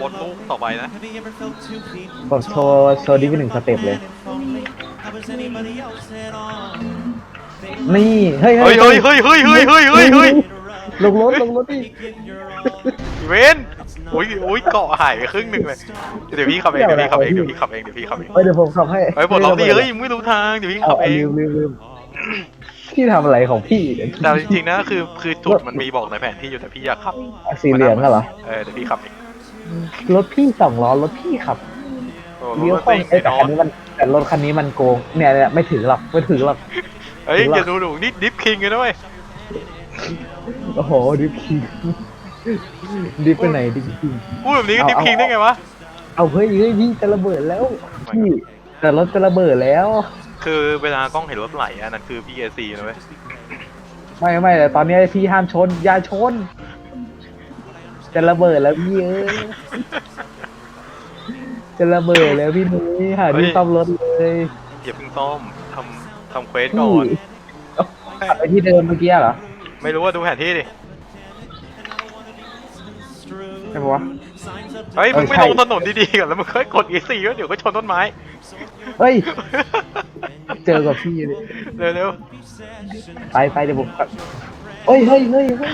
วนลูกต่อไปนะผมโชว์โชว์ดิฟหนึ่งสเต็ปเลย นี่ เฮ้ยเฮ้ยเฮ้ยเฮ้ยเฮ้ยเฮ้ยเฮ้ยเฮ้ยเฮ้ยลงรถลงรถดิเวนโอ้ยโอ้ยเกาะหายไปครึ่งหนึ่งเลย เดี๋ยวพี่ขับเองเดี๋ยวพี่ขับเองเดี๋ยวพี่ขับเองเดี๋ยวพี่ขับเองเฮ้ยเดี๋ยวผมขับให้เฮ้ยปลดล็อกดิเฮ้ยไม่รู้ทางเดี๋ยวพี่เอาขับเอาเองลืมลืมลืม พี่ทำอะไรของพี่เนี่ยแต่จริงๆนะคือคือจุดมันมีบอกในแผนที่อยู่แต่พี่อยากขับสีเหลืองอะเหรอ เออเดี๋ยวพี่ขับเองรถพี่สองล้อรถพี่ขับโอ้เลี้ยวรถเข้าติดเอ้ไอ้ยแต่นอคันนนี้มันแต่รถคันนี้มันโกงเนี่ยเนี่ยไม่ถึงหรอกไม่ถึงหรอกเฮ้ยอย่าดูดูนี่ดิฟคิงกันด้วยโอ้โหดิฟคิงดิฟไปไหนดิฟคิง พูดแบบนี้ก็ดิฟเอาคิงได้ไงวะ เอาเฮ้ยเฮ้ยพี่จะระเบิดแล้ว พี่แต่รถจะระเบิดแล้ว คือเวลากล้องเห็นรถไหลอันนั้นคือพี่เอซีนะเว้ยไม่ไม่แต่ตอนนี้พี่ห้ามชนอย่าชน จะระเบิดแล้วพี่เอ้ยจะระเบิดแล้วพี่นุ้ยหาที่ซ่อมรถเลยอย่าเพิ่งซ่อมทำทำเควสพี่ก่อนขับไปที่เดิมเมื่อกี้เหรอไม่รู้ว่าดูแผนที่ดิใช่ปะวะเฮ้ยเออมึงไม่ใช่ลงถนนดีๆก่อนแล้วมึงค่อยกด E4 แล้วเดี๋ยวก็ชนต้นไม้เฮ้ย เจอกับพี่เลยเร็วไปไปเดี๋ยวผมขับเฮ้ยเฮ้ยเฮ้ยเฮ้ย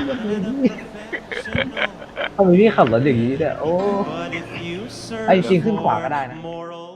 ทำไมพี่ขับรถอย่างนี้เนี่ยโอ้ไอ้จริงขึ้นขวาก็ได้นะ Moral